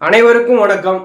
அனைவருக்கும் வணக்கம்.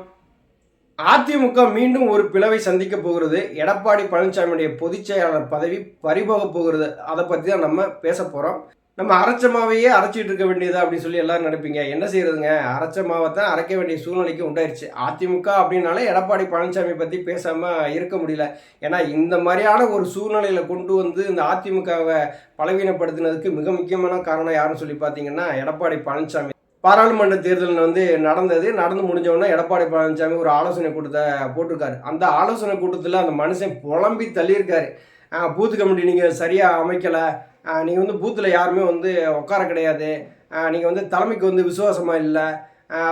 அதிமுக மீண்டும் ஒரு பிளவை சந்திக்க போகிறது. எடப்பாடி பழனிசாமியுடைய பொதுச் செயலாளர் பதவி பறிபோக போகிறது. அதை பற்றி தான் நம்ம பேச போகிறோம் நம்ம அரைச்ச மாவையே அரைச்சிட்டு இருக்க வேண்டியதா அப்படின்னு சொல்லி எல்லாரும் நினைப்பீங்க. என்ன செய்யறதுங்க? அரைச்ச மாவை தான் அரைக்க வேண்டிய சூழ்நிலைக்கு உண்டாயிருச்சு. அதிமுக அப்படின்னாலே எடப்பாடி பழனிசாமி பற்றி பேசாமல் இருக்க முடியல. ஏன்னா இந்த மாதிரியான ஒரு சூழ்நிலையில் கொண்டு வந்து இந்த அதிமுகவை பலவீனப்படுத்தினதுக்கு மிக முக்கியமான காரணம் யாருன்னு சொல்லி பார்த்தீங்கன்னா எடப்பாடி பழனிசாமி பாராளுமன்ற தேர்தலில் வந்து நடந்தது. நடந்து முடிஞ்சவுடனே எடப்பாடி பழனிசாமி ஒரு ஆலோசனை கூட்டத்தை போட்டிருக்காரு. அந்த ஆலோசனை கூட்டத்தில் அந்த மனுஷன் புலம்பி தள்ளியிருக்காரு. பூத்து கமிட்டி நீங்கள் சரியாக அமைக்கலை. நீங்கள் வந்து பூத்தில் யாருமே வந்து உட்கார கிடையாது. நீங்கள் வந்து தலைமைக்கு வந்து விசுவாசமாக இல்லை.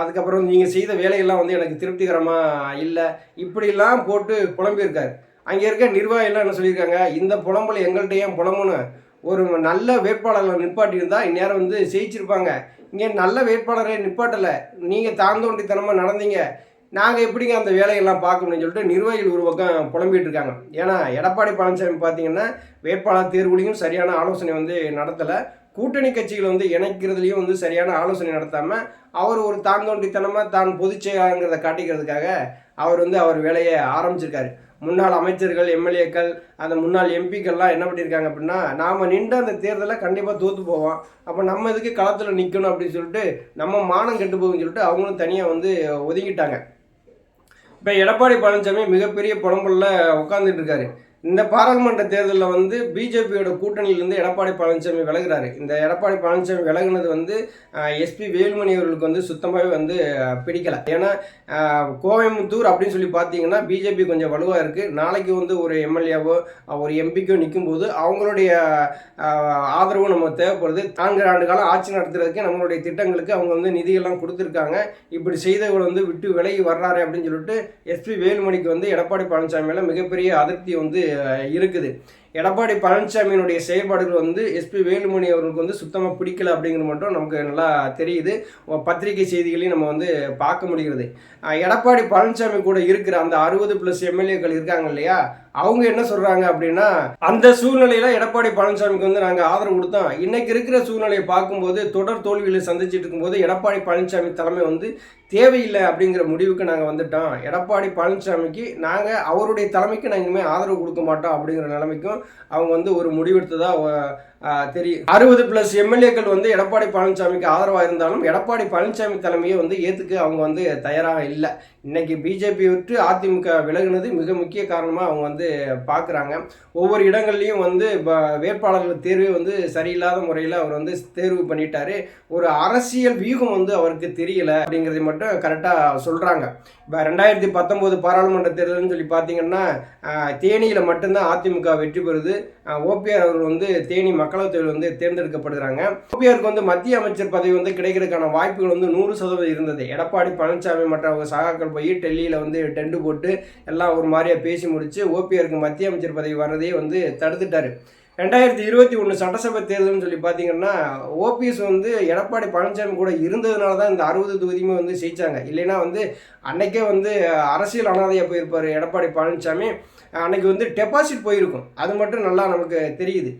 அதுக்கப்புறம் நீங்கள் செய்த வேலையெல்லாம் வந்து எனக்கு திருப்திகரமாக இல்லை. இப்படிலாம் போட்டு புலம்பியிருக்காரு. அங்கே இருக்க நிர்வாகிலாம் என்ன சொல்லியிருக்காங்க? இந்த புலம்பல் எங்கள்கிட்ட ஏன் புலம்புன்னு ஒரு நல்ல வேட்பாளர்களை நிப்பாட்டியிருந்தா இந்நேரம் வந்து ஜெயிச்சிருப்பாங்க. இங்கே நல்ல வேட்பாளரே நிப்பாட்டலை. நீங்கள் தாழ்ந்தோண்டித்தனமாக நடந்தீங்க. நாங்கள் எப்படிங்க அந்த வேலையெல்லாம் பார்க்கணும்னு சொல்லிட்டு நிர்வாகிகள் ஒரு பக்கம் புலம்பிட்டு இருக்காங்க ஏன்னா எடப்பாடி பழனிசாமி பார்த்தீங்கன்னா வேட்பாளர் தேர்வுலையும் சரியான ஆலோசனை வந்து நடத்தலை. கூட்டணி கட்சிகளை வந்து இணைக்கிறதுலையும் வந்து சரியான ஆலோசனை நடத்தாமல் அவர் ஒரு தாழ்ந்தோண்டித்தனமாக தான் பொதுச் செயலாளங்கிறத காட்டிக்கிறதுக்காக அவர் வந்து அவர் வேலையை ஆரம்பிச்சிருக்காரு. முன்னாள் அமைச்சர்கள் எம்எல்ஏக்கள் அந்த முன்னாள் எம்பிக்கள்லாம் என்ன பண்ணியிருக்காங்க அப்படின்னா நாம் நின்று அந்த தேர்தலில் கண்டிப்பாக தோற்று போவோம். அப்போ நம்ம இதுக்கு களத்தில் நிற்கணும் அப்படின்னு சொல்லிட்டு நம்ம மானம் கெட்டு போகும்னு சொல்லிட்டு அவங்களும் தனியாக வந்து ஒதுங்கிட்டாங்க. இப்போ எடப்பாடி பழனிசாமி மிகப்பெரிய புலம்புல உட்காந்துட்டு இருக்காரு. இந்த பாராளுமன்ற தேர்தலில் வந்து பிஜேபியோட கூட்டணியிலேருந்து எடப்பாடி பழனிசாமி விலகிறாரு. இந்த எடப்பாடி பழனிசாமி விலகுனது வந்து எஸ்பி வேலுமணி அவர்களுக்கு வந்து சுத்தமாகவே வந்து பிடிக்கலை. ஏன்னா கோயம்புத்தூர் அப்படின்னு சொல்லி பார்த்தீங்கன்னா பிஜேபி கொஞ்சம் வலுவாக இருக்குது நாளைக்கு வந்து ஒரு எம்எல்ஏவோ ஒரு எம்பிக்கோ நிற்கும்போது அவங்களுடைய ஆதரவும் ஆதரவு நம்ம தேவைப்படுது. நான்கு ஆண்டு காலம் ஆட்சி நடத்துறதுக்கு நம்மளுடைய திட்டங்களுக்கு அவங்க வந்து நிதியெல்லாம் கொடுத்துருக்காங்க. இப்படி செய்தவர்கள் வந்து விட்டு விலகி வர்றாரு அப்படின்னு சொல்லிட்டு எஸ்பி வேலுமணிக்கு வந்து எடப்பாடி பழனிசாமியில் மிகப்பெரிய அதிருப்தி வந்து இருக்குது. எடப்பாடி பழனிசாமியினுடைய செயல்பாடுகள் வந்து எஸ்பி வேலுமணி அவர்களுக்கு வந்து சுத்தமாக பிடிக்கல அப்படிங்கிறது மட்டும் நமக்கு நல்லா தெரியுது. பத்திரிகை செய்திகளையும் நம்ம வந்து பார்க்க முடிகிறது. எடப்பாடி பழனிசாமி கூட இருக்கிற அந்த அறுபது ப்ளஸ் எம்எல்ஏக்கள் இருக்காங்க இல்லையா? அவங்க என்ன சொல்றாங்க அப்படின்னா அந்த சூழ்நிலையில எடப்பாடி பழனிசாமிக்கு வந்து நாங்கள் ஆதரவு கொடுத்தோம். இன்னைக்கு இருக்கிற சூழ்நிலையை பார்க்கும்போது தொடர் தோல்விகளை சந்திச்சுட்டு இருக்கும்போது எடப்பாடி பழனிசாமி தலைமை வந்து தேவையில்லை அப்படிங்கிற முடிவுக்கு நாங்கள் வந்துட்டோம். எடப்பாடி பழனிசாமிக்கு நாங்கள் அவருடைய தலைமைக்கு நாங்கள் இனிமேல் ஆதரவு கொடுக்க மாட்டோம் அப்படிங்கிற நிலைமைக்கும் அவங்க வந்து ஒரு முடிவெடுத்ததா தெரியும் அறுபது பிளஸ் எம்எல்ஏக்கள் வந்து எடப்பாடி பழனிசாமிக்கு ஆதரவாக இருந்தாலும் எடப்பாடி பழனிசாமி தலைமையை வந்து ஏற்றுக்க அவங்க வந்து தயாராக இல்லை. இன்னைக்கு பிஜேபி விட்டு அதிமுக விலகுனது மிக முக்கிய காரணமாக அவங்க வந்து பார்க்குறாங்க ஒவ்வொரு இடங்கள்லையும் வந்து வேட்பாளர்கள் தேர்வே வந்து சரியில்லாத முறையில் அவர் வந்து தேர்வு பண்ணிட்டாரு. ஒரு அரசியல் வியூகம் வந்து அவருக்கு தெரியல அப்படிங்கிறதை மட்டும் கரெக்டாக சொல்கிறாங்க இப்போ ரெண்டாயிரத்தி பத்தொம்போது பாராளுமன்ற தேர்தல்னு சொல்லி பார்த்தீங்கன்னா தேனியில் மட்டும்தான் அதிமுக வெற்றி பெறுது ஓபிஆர் அவர் வந்து தேனி மக்களவைத் தேர்தல் வந்து தேர்ந்தெடுக்கப்படுகிறாங்க. ஓபிஆருக்கு வந்து மத்திய அமைச்சர் பதவி வந்து கிடைக்கிறதுக்கான வாய்ப்புகள் வந்து நூறு சதவீதம் இருந்தது. எடப்பாடி பழனிசாமி மற்ற அவங்க சகாக்கள் போய் டெல்லியில் வந்து டெண்டு போட்டு எல்லாம் ஒரு மாதிரியாக பேசி முடித்து ஓபிஆருக்கு மத்திய அமைச்சர் பதவி வர்றதே வந்து தடுத்துட்டார். ரெண்டாயிரத்தி இருபத்தி ஒன்று சட்டசபை தேர்தல்னு சொல்லி பார்த்தீங்கன்னா ஓபிஎஸ் வந்து எடப்பாடி பழனிசாமி கூட இருந்ததுனால தான் இந்த அறுபது தொகுதியுமே வந்து ஜெயிச்சாங்க. இல்லைன்னா வந்து அன்னைக்கே வந்து அரசியல் அனாதையாக போயிருப்பார் எடப்பாடி பழனிசாமி. அன்னைக்கு வந்து டெபாசிட் போயிருக்கும். அது மட்டும் நல்லா நமக்கு தெரியுது.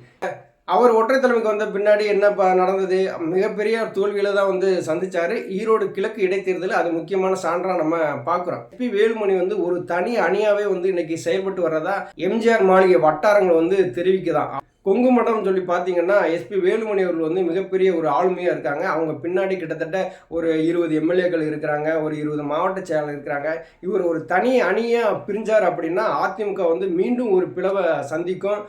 அவர் ஒற்றை தலைமைக்கு வந்த பின்னாடி என்ன நடந்தது? மிகப்பெரிய தோல்வியில் தான் வந்து சந்தித்தார் ஈரோடு கிழக்கு இடைத்தேர்தல் அது முக்கியமான சான்றாக நம்ம பார்க்குறோம் பி வேலுமணி வந்து ஒரு தனி அணியாகவே வந்து இன்னைக்கு செயல்பட்டு வர்றதா எம்ஜிஆர் மாளிகை வட்டாரங்கள் வந்து தெரிவிக்குதான். கொங்கு மண்டலம் சொல்லி பார்த்தீங்கன்னா எஸ்பி வேலுமணி அவர்கள் வந்து மிகப்பெரிய ஒரு ஆளுமையாக இருக்காங்க. அவங்க பின்னாடி கிட்டத்தட்ட ஒரு இருபது எம்எல்ஏக்கள் இருக்கிறாங்க ஒரு இருபது மாவட்ட செயலர் இருக்கிறாங்க. இவர் ஒரு தனி அணியாக பிரிஞ்சார் அப்படின்னா அதிமுக வந்து மீண்டும் ஒரு பிளவை சந்திக்கும்.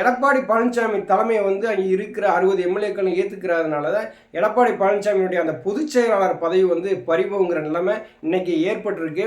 எடப்பாடி பழனிசாமி தலைமையை வந்து அங்கே இருக்கிற அறுபது எம்எல்ஏக்கள் ஏற்றுக்கிறதுனால தான் எடப்பாடி பழனிசாமியுடைய அந்த பொதுச் செயலாளர் பதவி வந்து பறிபோங்கிற நிலைமை இன்னைக்கு ஏற்பட்டிருக்கு.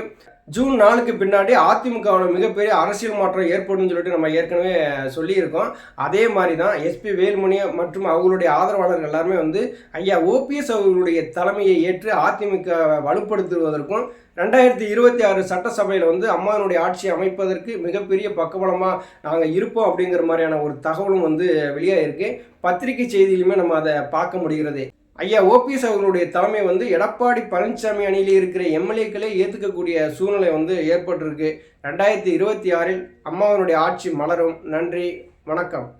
ஜூன் நாலுக்கு பின்னாடி அதிமுகவில் மிகப்பெரிய அரசியல் மாற்றம் ஏற்படும் சொல்லிட்டு நம்ம ஏற்கனவே சொல்லியிருக்கோம். அதே மாதிரி தான் எஸ்பி வேலுமணி மற்றும் அவங்களுடைய ஆதரவாளர்கள் எல்லாருமே வந்து ஐயா ஓபிஎஸ் அவர்களுடைய தலைமையை ஏற்று அதிமுக வலுப்படுத்துவதற்கும் ரெண்டாயிரத்தி இருபத்தி ஆறு சட்டசபையில் வந்து அம்மாவினுடைய ஆட்சியை அமைப்பதற்கு மிகப்பெரிய பக்கபலமாக நாங்கள் இருப்போம் அப்படிங்கிற மாதிரியான ஒரு தகவலும் வந்து வெளியாகிருக்கு பத்திரிகை செய்தியிலுமே நம்ம அதை பார்க்க முடிகிறது. ஐயா ஓபிஎஸ் அவர்களுடைய தலைமை வந்து எடப்பாடி பழனிசாமி அணியில் இருக்கிற எம்எல்ஏக்களே ஏற்றுக்கக்கூடிய சூழ்நிலை வந்து ஏற்பட்டிருக்கு. ரெண்டாயிரத்தி இருபத்தி ஆறில் அம்மாவனுடைய ஆட்சி மலரும். நன்றி வணக்கம்.